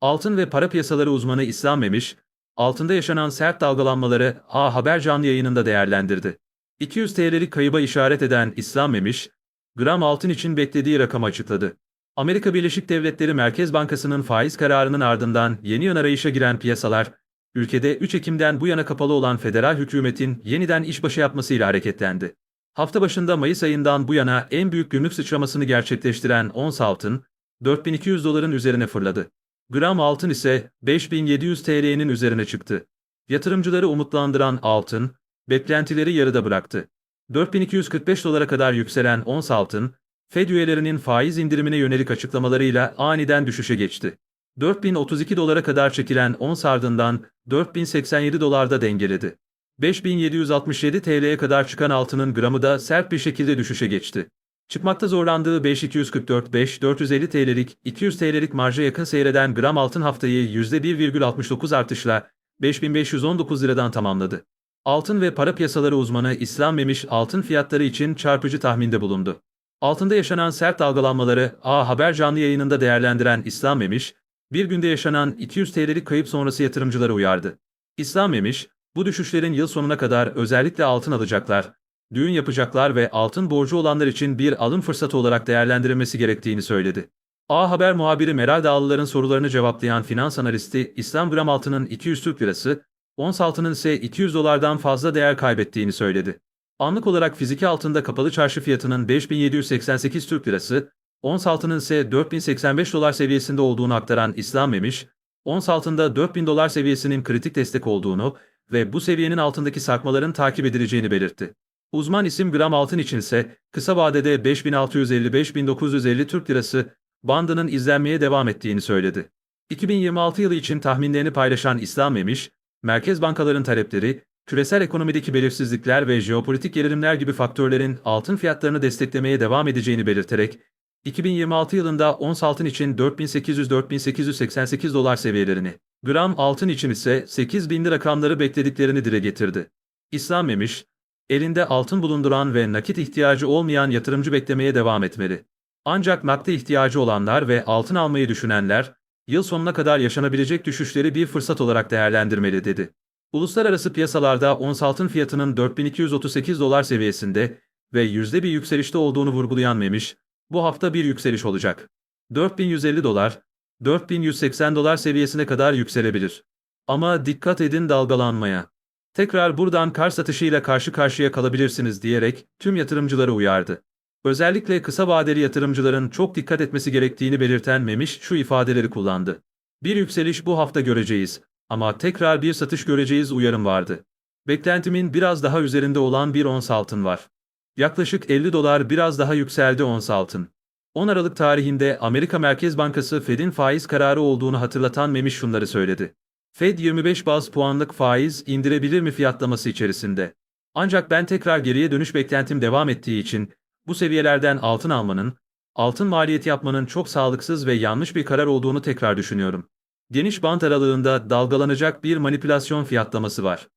Altın ve para piyasaları uzmanı İslam Memiş, altında yaşanan sert dalgalanmaları A Haber canlı yayınında değerlendirdi. 200 TL'lik kayıba işaret eden İslam Memiş, gram altın için beklediği rakamı açıkladı. Amerika Birleşik Devletleri Merkez Bankası'nın faiz kararının ardından yeni yön arayışa giren piyasalar, ülkede 3 Ekim'den bu yana kapalı olan federal hükümetin yeniden işbaşı yapmasıyla hareketlendi. Hafta başında Mayıs ayından bu yana en büyük gümrük sıçramasını gerçekleştiren ons altın, 4200 doların üzerine fırladı. Gram altın ise 5700 TL'nin üzerine çıktı. Yatırımcıları umutlandıran altın, beklentileri yarıda bıraktı. 4245 dolara kadar yükselen ons altın, Fed üyelerinin faiz indirimine yönelik açıklamalarıyla aniden düşüşe geçti. 4032 dolara kadar çekilen ons ardından 4087 dolarda dengeledi. 5767 TL'ye kadar çıkan altının gramı da sert bir şekilde düşüşe geçti. Çıkmakta zorlandığı 5244-5450 TL'lik 200 TL'lik marja yakın seyreden gram altın haftayı %1,69 artışla 5519 liradan tamamladı. Altın ve para piyasaları uzmanı İslam Memiş altın fiyatları için çarpıcı tahminde bulundu. Altında yaşanan sert dalgalanmaları A Haber canlı yayınında değerlendiren İslam Memiş, bir günde yaşanan 200 TL'lik kayıp sonrası yatırımcıları uyardı. İslam Memiş, bu düşüşlerin yıl sonuna kadar özellikle altın alacaklar, düğün yapacaklar ve altın borcu olanlar için bir alım fırsatı olarak değerlendirilmesi gerektiğini söyledi. A Haber muhabiri Meral Dağlılar'ın sorularını cevaplayan finans analisti İslam gram altının 200 Türk lirası, ons altının ise 200 dolardan fazla değer kaybettiğini söyledi. Anlık olarak fiziki altında kapalı çarşı fiyatının 5788 Türk lirası, ons altının ise 4085 dolar seviyesinde olduğunu aktaran İslam Memiş, ons altında 4000 dolar seviyesinin kritik destek olduğunu ve bu seviyenin altındaki sarkmaların takip edileceğini belirtti. Uzman isim gram altın için ise kısa vadede 5650-5950 Türk lirası bandının izlenmeye devam ettiğini söyledi. 2026 yılı için tahminlerini paylaşan İslam Memiş, merkez bankaların talepleri, küresel ekonomideki belirsizlikler ve jeopolitik gerilimler gibi faktörlerin altın fiyatlarını desteklemeye devam edeceğini belirterek, 2026 yılında ons altın için 4800-4888 dolar seviyelerini, gram altın için ise 8000'li rakamları beklediklerini dile getirdi. İslam Memiş, elinde altın bulunduran ve nakit ihtiyacı olmayan yatırımcı beklemeye devam etmeli. Ancak nakde ihtiyacı olanlar ve altın almayı düşünenler, yıl sonuna kadar yaşanabilecek düşüşleri bir fırsat olarak değerlendirmeli dedi. Uluslararası piyasalarda ons altın fiyatının 4238 dolar seviyesinde ve yüzde bir yükselişte olduğunu vurgulayan Memiş, bu hafta bir yükseliş olacak. 4150 dolar, 4180 dolar seviyesine kadar yükselebilir. Ama dikkat edin dalgalanmaya. Tekrar buradan kar satışıyla karşı karşıya kalabilirsiniz diyerek tüm yatırımcıları uyardı. Özellikle kısa vadeli yatırımcıların çok dikkat etmesi gerektiğini belirten Memiş şu ifadeleri kullandı. Bir yükseliş bu hafta göreceğiz ama tekrar bir satış göreceğiz uyarım vardı. Beklentimin biraz daha üzerinde olan bir ons altın var. Yaklaşık 50 dolar biraz daha yükseldi ons altın. 10 Aralık tarihinde Amerika Merkez Bankası Fed'in faiz kararı olduğunu hatırlatan Memiş şunları söyledi. Fed 25 baz puanlık faiz indirebilir mi fiyatlaması içerisinde. Ancak ben tekrar geriye dönüş beklentim devam ettiği için bu seviyelerden altın almanın, altın maliyeti yapmanın çok sağlıksız ve yanlış bir karar olduğunu tekrar düşünüyorum. Geniş bant aralığında dalgalanacak bir manipülasyon fiyatlaması var.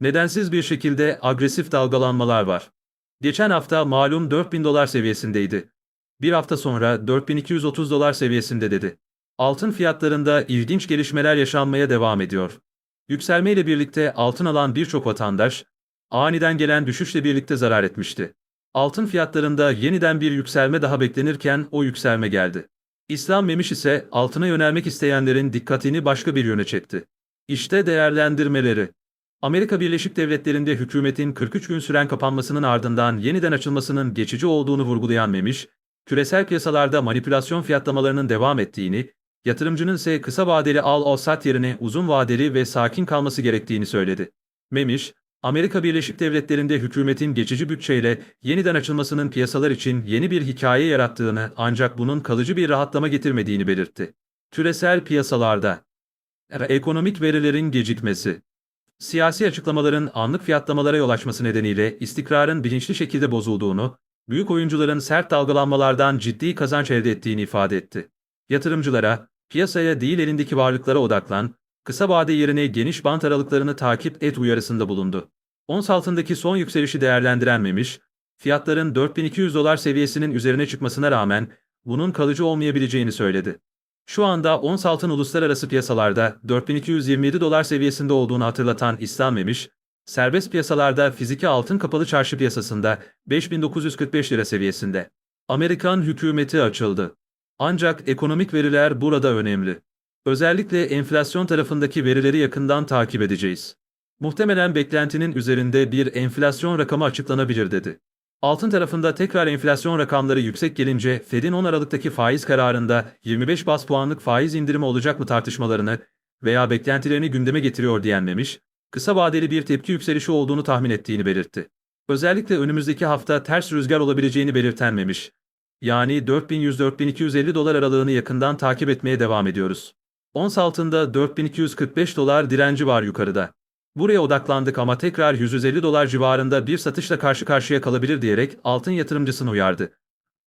Nedensiz bir şekilde agresif dalgalanmalar var. Geçen hafta malum 4000 dolar seviyesindeydi. Bir hafta sonra 4230 dolar seviyesinde dedi. Altın fiyatlarında ilginç gelişmeler yaşanmaya devam ediyor. Yükselmeyle birlikte altın alan birçok vatandaş, aniden gelen düşüşle birlikte zarar etmişti. Altın fiyatlarında yeniden bir yükselme daha beklenirken o yükselme geldi. İslam Memiş ise altına yönelmek isteyenlerin dikkatini başka bir yöne çekti. İşte değerlendirmeleri. Amerika Birleşik Devletleri'nde hükümetin 43 gün süren kapanmasının ardından yeniden açılmasının geçici olduğunu vurgulayan Memiş, küresel piyasalarda manipülasyon fiyatlamalarının devam ettiğini, yatırımcının ise kısa vadeli al-al-sat yerine uzun vadeli ve sakin kalması gerektiğini söyledi. Memiş, Amerika Birleşik Devletleri'nde hükümetin geçici bütçeyle yeniden açılmasının piyasalar için yeni bir hikaye yarattığını ancak bunun kalıcı bir rahatlama getirmediğini belirtti. Küresel piyasalarda ekonomik verilerin gecikmesi Siyasi açıklamaların anlık fiyatlamalara yol açması nedeniyle istikrarın bilinçli şekilde bozulduğunu, büyük oyuncuların sert dalgalanmalardan ciddi kazanç elde ettiğini ifade etti. Yatırımcılara, piyasaya değil elindeki varlıklara odaklan, kısa vade yerine geniş bant aralıklarını takip et uyarısında bulundu. Ons altındaki son yükselişi değerlendirenmemiş, fiyatların 4200 dolar seviyesinin üzerine çıkmasına rağmen bunun kalıcı olmayabileceğini söyledi. Şu anda ons altın uluslararası piyasalarda 4227 dolar seviyesinde olduğunu hatırlatan İslam Memiş, serbest piyasalarda fiziki altın kapalı çarşı piyasasında 5945 lira seviyesinde. Amerikan hükümeti açıldı. Ancak ekonomik veriler burada önemli. Özellikle enflasyon tarafındaki verileri yakından takip edeceğiz. Muhtemelen beklentinin üzerinde bir enflasyon rakamı açıklanabilir dedi. Altın tarafında tekrar enflasyon rakamları yüksek gelince Fed'in 10 Aralık'taki faiz kararında 25 bas puanlık faiz indirimi olacak mı tartışmalarını veya beklentilerini gündeme getiriyor diyenmemiş, kısa vadeli bir tepki yükselişi olduğunu tahmin ettiğini belirtti. Özellikle önümüzdeki hafta ters rüzgar olabileceğini belirtenmemiş. Yani 4100-4250 dolar aralığını yakından takip etmeye devam ediyoruz. Ons altında 4245 dolar direnci var yukarıda. Buraya odaklandık ama tekrar 150 dolar civarında bir satışla karşı karşıya kalabilir diyerek altın yatırımcısını uyardı.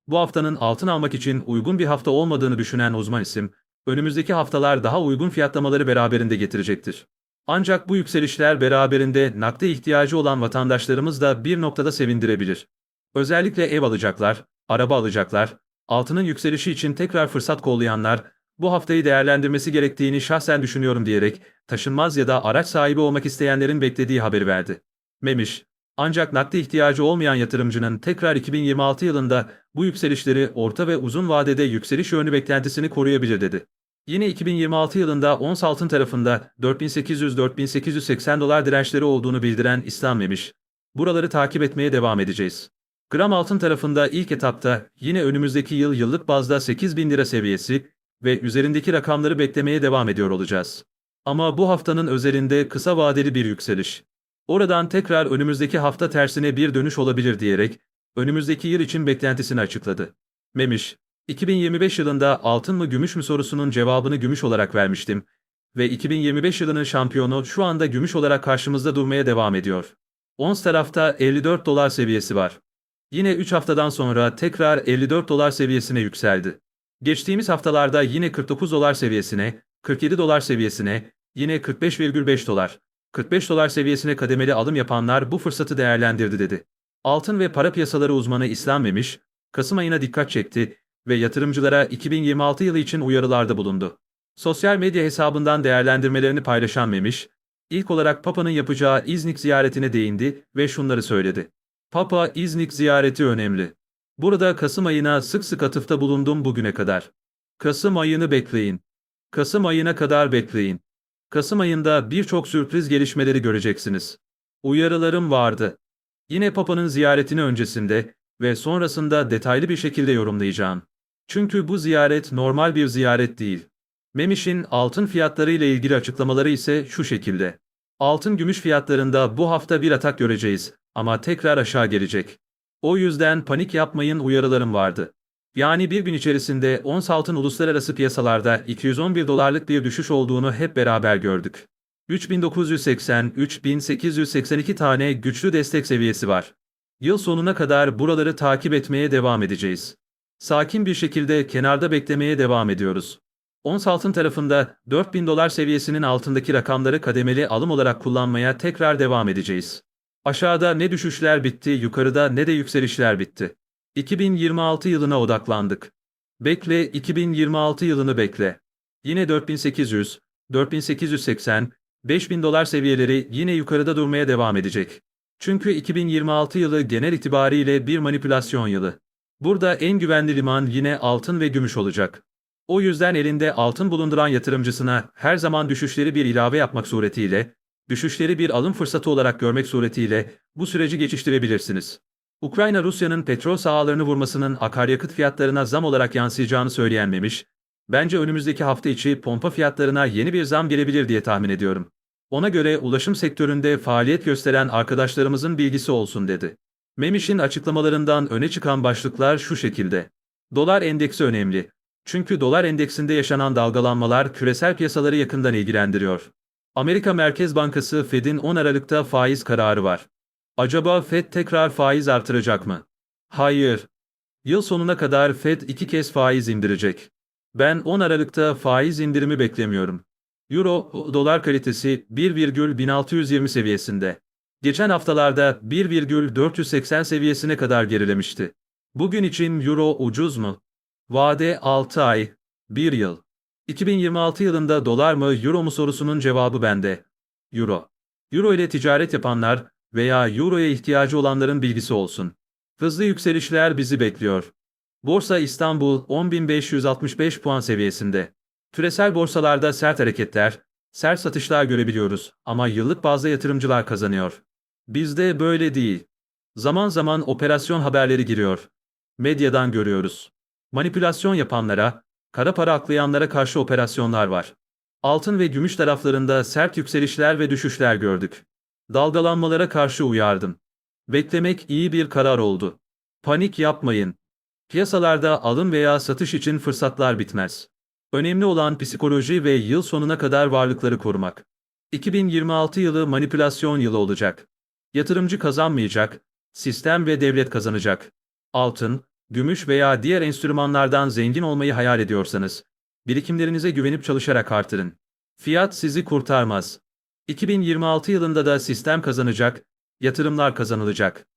Bu haftanın altın almak için uygun bir hafta olmadığını düşünen uzman isim, önümüzdeki haftalar daha uygun fiyatlamaları beraberinde getirecektir. Ancak bu yükselişler beraberinde nakde ihtiyacı olan vatandaşlarımız da bir noktada sevindirebilir. Özellikle ev alacaklar, araba alacaklar, altının yükselişi için tekrar fırsat kollayanlar, bu haftayı değerlendirmesi gerektiğini şahsen düşünüyorum diyerek taşınmaz ya da araç sahibi olmak isteyenlerin beklediği haberi verdi. Memiş, ancak nakde ihtiyacı olmayan yatırımcının tekrar 2026 yılında bu yükselişleri orta ve uzun vadede yükseliş yönlü beklentisini koruyabilir dedi. Yine 2026 yılında ons altın tarafında 4800-4880 dolar dirençleri olduğunu bildiren İslam Memiş, buraları takip etmeye devam edeceğiz. Gram altın tarafında ilk etapta yine önümüzdeki yıl yıllık bazda 8000 lira seviyesi ve üzerindeki rakamları beklemeye devam ediyor olacağız. Ama bu haftanın özelinde kısa vadeli bir yükseliş. Oradan tekrar önümüzdeki hafta tersine bir dönüş olabilir diyerek önümüzdeki yıl için beklentisini açıkladı. Memiş, 2025 yılında altın mı gümüş mü sorusunun cevabını gümüş olarak vermiştim ve 2025 yılının şampiyonu şu anda gümüş olarak karşımızda durmaya devam ediyor. Ons tarafta 54 dolar seviyesi var. Yine 3 haftadan sonra tekrar 54 dolar seviyesine yükseldi. Geçtiğimiz haftalarda yine 49 dolar seviyesine, 47 dolar seviyesine, yine 45,5 dolar, 45 dolar seviyesine kademeli alım yapanlar bu fırsatı değerlendirdi dedi. Altın ve para piyasaları uzmanı İslam Memiş, Kasım ayına dikkat çekti ve yatırımcılara 2026 yılı için uyarılarda bulundu. Sosyal medya hesabından değerlendirmelerini paylaşan Memiş, ilk olarak Papa'nın yapacağı İznik ziyaretine değindi ve şunları söyledi. Papa İznik ziyareti önemli. Burada Kasım ayına sık sık atıfta bulundum bugüne kadar. Kasım ayını bekleyin. Kasım ayına kadar bekleyin. Kasım ayında birçok sürpriz gelişmeleri göreceksiniz. Uyarılarım vardı. Yine Papa'nın ziyaretini öncesinde ve sonrasında detaylı bir şekilde yorumlayacağım. Çünkü bu ziyaret normal bir ziyaret değil. Memiş'in altın fiyatları ile ilgili açıklamaları ise şu şekilde. Altın gümüş fiyatlarında bu hafta bir atak göreceğiz ama tekrar aşağı gelecek. O yüzden panik yapmayın uyarılarım vardı. Yani bir gün içerisinde ons altın uluslararası piyasalarda 211 dolarlık bir düşüş olduğunu hep beraber gördük. 3980-3882 tane güçlü destek seviyesi var. Yıl sonuna kadar buraları takip etmeye devam edeceğiz. Sakin bir şekilde kenarda beklemeye devam ediyoruz. Ons altın tarafında 4000 dolar seviyesinin altındaki rakamları kademeli alım olarak kullanmaya tekrar devam edeceğiz. Aşağıda ne düşüşler bitti, yukarıda ne de yükselişler bitti. 2026 yılına odaklandık. Bekle 2026 yılını bekle. Yine 4800, 4880, 5000 dolar seviyeleri yine yukarıda durmaya devam edecek. Çünkü 2026 yılı genel itibariyle bir manipülasyon yılı. Burada en güvenli liman yine altın ve gümüş olacak. O yüzden elinde altın bulunduran yatırımcısına her zaman düşüşleri bir ilave yapmak suretiyle, düşüşleri bir alım fırsatı olarak görmek suretiyle bu süreci geçiştirebilirsiniz. Ukrayna Rusya'nın petrol sahalarını vurmasının akaryakıt fiyatlarına zam olarak yansıyacağını söyleyen Memiş, bence önümüzdeki hafta içi pompa fiyatlarına yeni bir zam gelebilir diye tahmin ediyorum. Ona göre ulaşım sektöründe faaliyet gösteren arkadaşlarımızın bilgisi olsun dedi. Memiş'in açıklamalarından öne çıkan başlıklar şu şekilde. Dolar endeksi önemli. Çünkü dolar endeksinde yaşanan dalgalanmalar küresel piyasaları yakından ilgilendiriyor. Amerika Merkez Bankası Fed'in 10 Aralık'ta faiz kararı var. Acaba Fed tekrar faiz artıracak mı? Hayır. Yıl sonuna kadar Fed iki kez faiz indirecek. Ben 10 Aralık'ta faiz indirimi beklemiyorum. Euro, dolar kalitesi 1,1620 seviyesinde. Geçen haftalarda 1,480 seviyesine kadar gerilemişti. Bugün için Euro ucuz mu? Vade 6 ay, 1 yıl. 2026 yılında dolar mı euro mu sorusunun cevabı bende. Euro. Euro ile ticaret yapanlar veya euroya ihtiyacı olanların bilgisi olsun. Hızlı yükselişler bizi bekliyor. Borsa İstanbul 10.565 puan seviyesinde. Küresel borsalarda sert hareketler, sert satışlar görebiliyoruz ama yıllık bazda yatırımcılar kazanıyor. Bizde böyle değil. Zaman zaman operasyon haberleri giriyor. Medyadan görüyoruz. Manipülasyon yapanlara, kara para aklayanlara karşı operasyonlar var. Altın ve gümüş taraflarında sert yükselişler ve düşüşler gördük. Dalgalanmalara karşı uyardım. Beklemek iyi bir karar oldu. Panik yapmayın. Piyasalarda alım veya satış için fırsatlar bitmez. Önemli olan psikoloji ve yıl sonuna kadar varlıkları korumak. 2026 yılı manipülasyon yılı olacak. Yatırımcı kazanmayacak, sistem ve devlet kazanacak. Altın, gümüş veya diğer enstrümanlardan zengin olmayı hayal ediyorsanız, birikimlerinize güvenip çalışarak artırın. Fiyat sizi kurtarmaz. 2026 yılında da sistem kazanacak, yatırımlar kazanılacak.